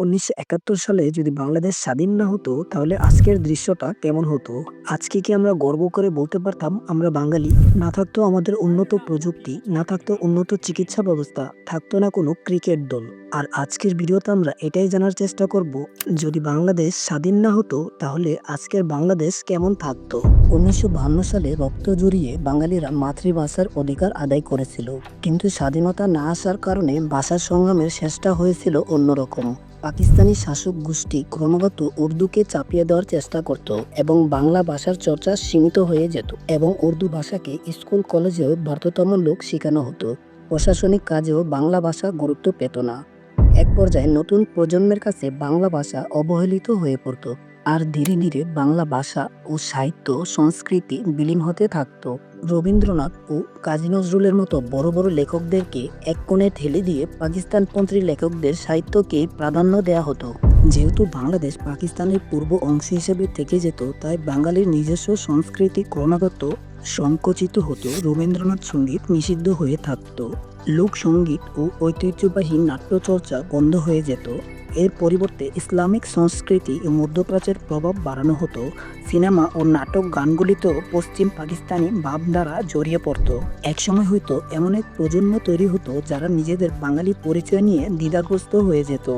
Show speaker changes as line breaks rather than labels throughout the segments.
উনিশশো একাত্তর সালে যদি বাংলাদেশ স্বাধীন না হতো, তাহলে আজকের দৃশ্যটা কেমন হতো? আজকে কি আমরা গর্ব করে বলতে পারতাম, আমরা বাঙালি? না থাকতো আমাদের উন্নত প্রযুক্তি, না থাকতো উন্নত চিকিৎসা ব্যবস্থা, থাকতো না কোনো ক্রিকেট দল। আর আজকের ভিডিওতে আমরা এটাই জানার চেষ্টা করব, যদি বাংলাদেশ স্বাধীন না হতো, তাহলে আজকের বাংলাদেশ কেমন থাকতো? উনিশশো সালে রক্ত জড়িয়ে বাঙালিরা মাতৃভাষার অধিকার আদায় করেছিল। কিন্তু স্বাধীনতা না আসার কারণে ভাষার সংগ্রামের শেষটা হয়েছিল অন্যরকম। পাকিস্তানি শাসক গোষ্ঠী ক্রমাগত উর্দুকে চাপিয়ে দেওয়ার চেষ্টা করত এবং বাংলা ভাষার চর্চা সীমিত হয়ে যেত এবং উর্দু ভাষাকে স্কুল, কলেজেও বাধ্যতম লোক শেখানো হতো। প্রশাসনিক কাজেও বাংলা ভাষা গুরুত্ব পেত না। এক পর্যায়ে নতুন প্রজন্মের কাছে বাংলা ভাষা অবহেলিত হয়ে পড়ত। আর ধীরে ধীরে বাংলা ভাষা ও সাহিত্য, সংস্কৃতি বিলীন হতে থাকত। রবীন্দ্রনাথ ও কাজী নজরুলের মতো বড় বড় লেখকদেরকে এক কোণে ঠেলে দিয়ে পাকিস্তানপন্থী লেখকদের সাহিত্যকে প্রাধান্য দেয়া হতো। যেহেতু বাংলাদেশ পাকিস্তানের পূর্ব অংশ হিসেবে থেকে যেত, তাই বাঙালির নিজস্ব সংস্কৃতি ক্রমাগত সংকোচিত হতো রবীন্দ্রনাথ সংগীত নিষিদ্ধ হয়ে থাকত। লোকসঙ্গীত ও ঐতিহ্যবাহী নাট্যচর্চা বন্ধ হয়ে যেত। এর পরিবর্তে ইসলামিক সংস্কৃতি ও মধ্যপ্রাচ্যের প্রভাব বাড়ানো হতো। সিনেমা ও নাটক গানগুলিতেও পশ্চিম পাকিস্তানি ভাবধারা জড়িয়ে পড়ত। একসময় হয়তো এমন এক প্রজন্ম তৈরি হতো যারা নিজেদের বাঙালি পরিচয় নিয়ে দ্বিধাগ্রস্ত হয়ে যেত।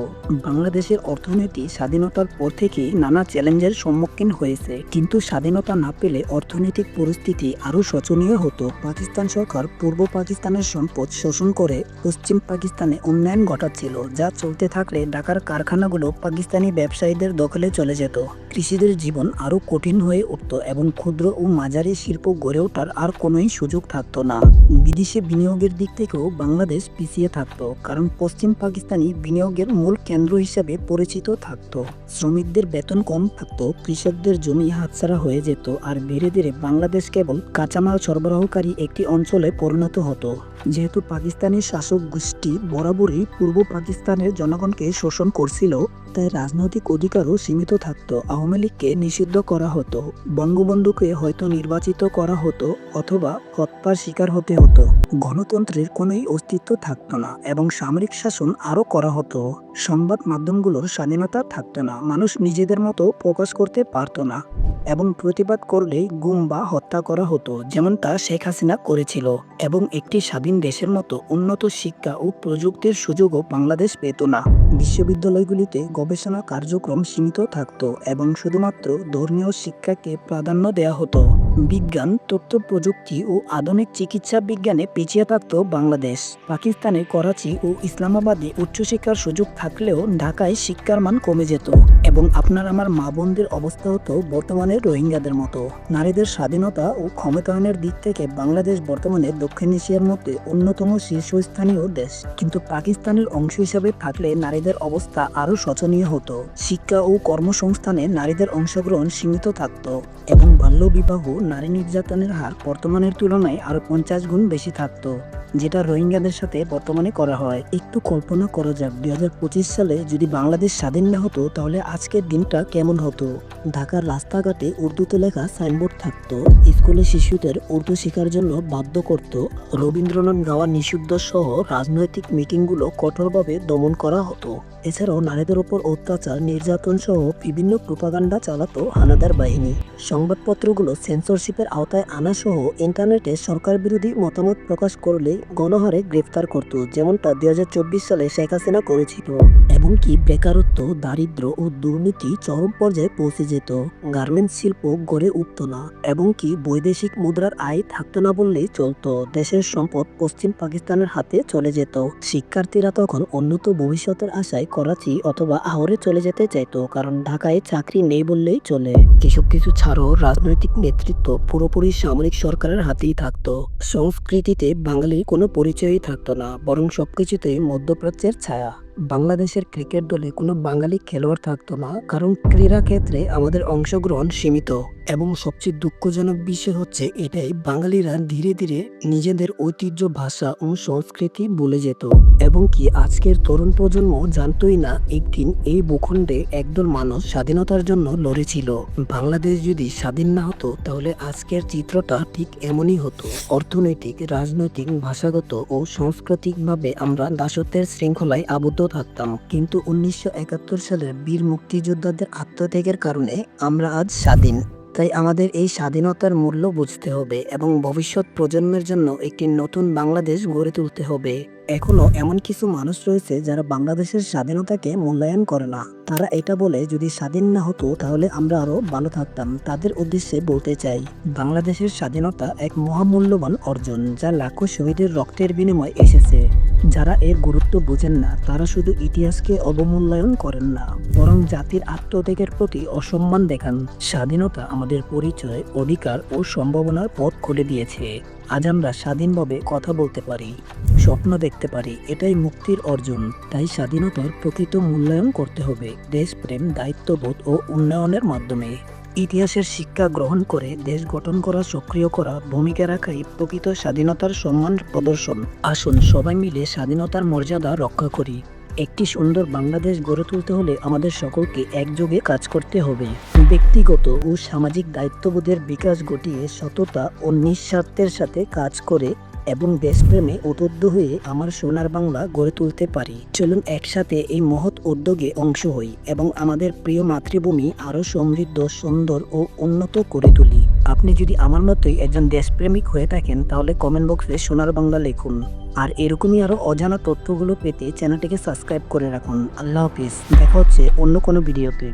বাংলাদেশের অর্থনীতি স্বাধীনতার পর থেকেই নানা চ্যালেঞ্জের সম্মুখীন হয়েছে। কিন্তু স্বাধীনতা না পেলে অর্থনৈতিক পরিস্থিতি আরও শোচনীয় হতো। পাকিস্তান সরকার পূর্ব পাকিস্তানের সম্পদ শোষণ করে পশ্চিম পাকিস্তানে উন্নয়ন ঘটাচ্ছিল, যা চলতে থাকলে ঢাকার কারখানাগুলো পাকিস্তানি ব্যবসায়ীদের দখলে চলে যেত। কৃষিদের জীবন আরও কঠিন হয়ে উঠত এবং ক্ষুদ্র ও মাঝারি শিল্প গড়ে ওঠার আর কোনোই সুযোগ থাকতো না। বিদেশে বিনিয়োগের দিক থেকেও বাংলাদেশ পিছিয়ে থাকতো, কারণ পশ্চিম পাকিস্তানি বিনিয়োগের মূল কেন্দ্র হিসেবে পরিচিত থাকতো। শ্রমিকদের বেতন কম থাকত, কৃষকদের জমি হাতছাড়া হয়ে যেত আর ধীরে ধীরে বাংলাদেশ কেবল কাঁচামাল সরবরাহকারী একটি অঞ্চলে পরিণত হতো। যেহেতু পাকিস্তানি শাসক গোষ্ঠী বরাবরই পূর্ব পাকিস্তানের জনগণকে শোষণ করছিল তাই রাজনৈতিক অধিকারও সীমিত থাকত। আওয়ামী লীগকে নিষিদ্ধ করা হতো, বঙ্গবন্ধুকে হয়তো নির্বাচিত করা হতো অথবা হত্যার শিকার হতে হতো। গণতন্ত্রের কোনোই অস্তিত্ব থাকতো না এবং সামরিক শাসন আরও করা হতো। সংবাদ মাধ্যমগুলোর স্বাধীনতা থাকতো না, মানুষ নিজেদের মতো প্রকাশ করতে পারতো না এবং প্রতিবাদ করলেই গুম বা হত্যা করা হতো, যেমন তা শেখ হাসিনা করেছিল এবং একটি স্বাধীন দেশের মতো উন্নত শিক্ষা ও প্রযুক্তির সুযোগও বাংলাদেশ পেত না। বিশ্ববিদ্যালয়গুলিতে গবেষণা কার্যক্রম সীমিত থাকত এবং শুধুমাত্র ধর্মীয় শিক্ষাকে প্রাধান্য দেওয়া হতো। বিজ্ঞান, তথ্য প্রযুক্তি ও আধুনিক চিকিৎসা বিজ্ঞানে পিছিয়ে থাকতো বাংলাদেশ। পাকিস্তানে করাচি ও ইসলামাবাদে উচ্চশিক্ষার সুযোগ থাকলেও ঢাকায় শিক্ষার মান কমে যেত এবং আপনার আমার মা বোনদের অবস্থা হতো বর্তমানে রোহিঙ্গাদের মতো। নারীদের স্বাধীনতা ও ক্ষমতায়নের দিক থেকে বাংলাদেশ বর্তমানে দক্ষিণ এশিয়ার মধ্যে অন্যতম শীর্ষস্থানীয় দেশ। কিন্তু পাকিস্তানের অংশ হিসাবে থাকলে নারীদের অবস্থা আরও শোচনীয় হতো। শিক্ষা ও কর্মসংস্থানে নারীদের অংশগ্রহণ সীমিত থাকতো। এবং বাল্যবিবাহ নারী নির্যাতনের হার বর্তমানের তুলনায় আরও পঞ্চাশ গুণ বেশি থাকতো। যেটা রোহিঙ্গাদের সাথে বর্তমানে করা হয়। একটু কল্পনা করা যাক, দুই হাজার পঁচিশ সালে যদি বাংলাদেশ স্বাধীন না হতো, তাহলে আজকের দিনটা কেমন হতো? ঢাকার রাস্তাঘাটে উর্দুতে লেখা সাইনবোর্ড থাকতো, স্কুলে শিশুদের উর্দু শেখার জন্য বাধ্য করত। রবীন্দ্রনাথ গাওয়া নিষিদ্ধ সহ রাজনৈতিক মিটিংগুলো কঠোরভাবে দমন করা হতো। এছাড়াও নারীদের ওপর অত্যাচার, নির্যাতন সহ বিভিন্ন প্রোপাগান্ডা চালাতো হানাদার বাহিনী। সংবাদপত্রগুলো সেন্সরশিপের আওতায় আনা সহ ইন্টারনেটে সরকার বিরোধী মতামত প্রকাশ করলে গণহারে গ্রেফতার করত, যেমনটা দুই সালে শেখ হাসিনা করেছিল, এমনকি বেকারত্ব দারিদ্র ও দুর্নীতি চরম পর্যায়ে পৌঁছে যেত। গার্মেন্টস শিল্প গড়ে উঠত না এবং কি বৈদেশিক মুদ্রার আয় থাকতো না বললেই চলতো। দেশের সম্পদ পশ্চিম পাকিস্তানের হাতে চলে যেত। শিক্ষার্থীরা তখন উন্নত ভবিষ্যতের আশায় করাচি অথবা আহরে চলে যেতে চাইতো, কারণ ঢাকায় চাকরি নেই বললেই চলে। এসব কিছু ছাড়াও রাজনৈতিক নেতৃত্ব পুরোপুরি সামরিক সরকারের হাতেই থাকতো। সংস্কৃতিতে বাঙালির কোনো পরিচয়ই থাকতো না বরং সবকিছুতেই মধ্যপ্রাচ্যের ছায়া। বাংলাদেশের ক্রিকেট দলে কোনো বাঙালি খেলোয়াড় থাকতো না, কারণ ক্রীড়া ক্ষেত্রে আমাদের অংশগ্রহণ সীমিত। এবং সবচেয়ে দুঃখজনক বিষয় হচ্ছে এটাই, বাঙালিরা ধীরে ধীরে নিজেদের ঐতিহ্য, ভাষা ও সংস্কৃতি ভুলে যেত। এবং কি আজকের তরুণ প্রজন্ম জানতোই না, একদিন এই ভূখণ্ডে একদল মানুষ স্বাধীনতার জন্য লড়েছিল। বাংলাদেশ যদি স্বাধীন না হতো, তাহলে আজকের চিত্রটা ঠিক এমনই হতো। অর্থনৈতিক, রাজনৈতিক, ভাষাগত ও সাংস্কৃতিকভাবে আমরা দাসত্বের শৃঙ্খলায় আবদ্ধ থাকতাম। কিন্তু উনিশশো একাত্তর সালের বীর মুক্তিযোদ্ধাদের আত্মত্যাগের কারণে আমরা আজ স্বাধীন। তাই আমাদের এই স্বাধীনতার মূল্য বুঝতে হবে এবং ভবিষ্যৎ প্রজন্মের জন্য একটি নতুন বাংলাদেশ গড়ে তুলতে হবে। এখনও এমন কিছু মানুষ রয়েছে যারা বাংলাদেশের স্বাধীনতাকে মূল্যায়ন করে না। তারা এটা বলে, যদি স্বাধীন না হতো, তাহলে আমরা আরও ভালো থাকতাম। তাদের উদ্দেশ্যে বলতে চাই, বাংলাদেশের স্বাধীনতা এক মহামূল্যবান অর্জন যা লাখো শহীদের রক্তের বিনিময়ে এসেছে। যারা এর গুরুত্ব বোঝেন না, তারা শুধু ইতিহাসকে অবমূল্যায়ন করেন না, বরং জাতির আত্মত্যাগের প্রতি অসম্মান দেখান। স্বাধীনতা আমাদের পরিচয়, অধিকার ও সম্ভাবনার পথ খুলে দিয়েছে। আজ আমরা স্বাধীনভাবে কথা বলতে পারি, স্বপ্ন দেখতে পারি, এটাই মুক্তির অর্জন। তাই স্বাধীনতার প্রকৃত মূল্যায়ন করতে হবে, দেশপ্রেম, দায়িত্ববোধ ও উন্নয়নের মাধ্যমে। ইতিহাসের শিক্ষা গ্রহণ করে দেশ গঠন করা, সক্রিয় করা, ভূমিকা রাখাই প্রকৃত স্বাধীনতার সম্মান প্রদর্শন। আসুন সবাই মিলে স্বাধীনতার মর্যাদা রক্ষা করি। একটি সুন্দর বাংলাদেশ গড়ে তুলতে হলে আমাদের সকলকে একযোগে কাজ করতে হবে। ব্যক্তিগত ও সামাজিক দায়িত্ববোধের বিকাশ ঘটিয়ে সততা ও নিঃস্বার্থের সাথে কাজ করে এবং দেশপ্রেমে উদ্বুদ্ধ হয়ে আমার সোনার বাংলা গড়ে তুলতে পারি। চলুন একসাথে এই মহৎ উদ্যোগে অংশ হই এবং আমাদের প্রিয় মাতৃভূমি আরও সমৃদ্ধ, সুন্দর ও উন্নত করে তুলি। আপনি যদি আমার মতোই একজন দেশপ্রেমিক হয়ে থাকেন, তাহলে কমেন্ট বক্সে সোনার বাংলা লিখুন। আর এরকমই আরও অজানা তথ্যগুলো পেতে চ্যানেলটিকে সাবস্ক্রাইব করে রাখুন। আল্লাহ হাফিজ। দেখা হচ্ছে অন্য কোনো ভিডিওতে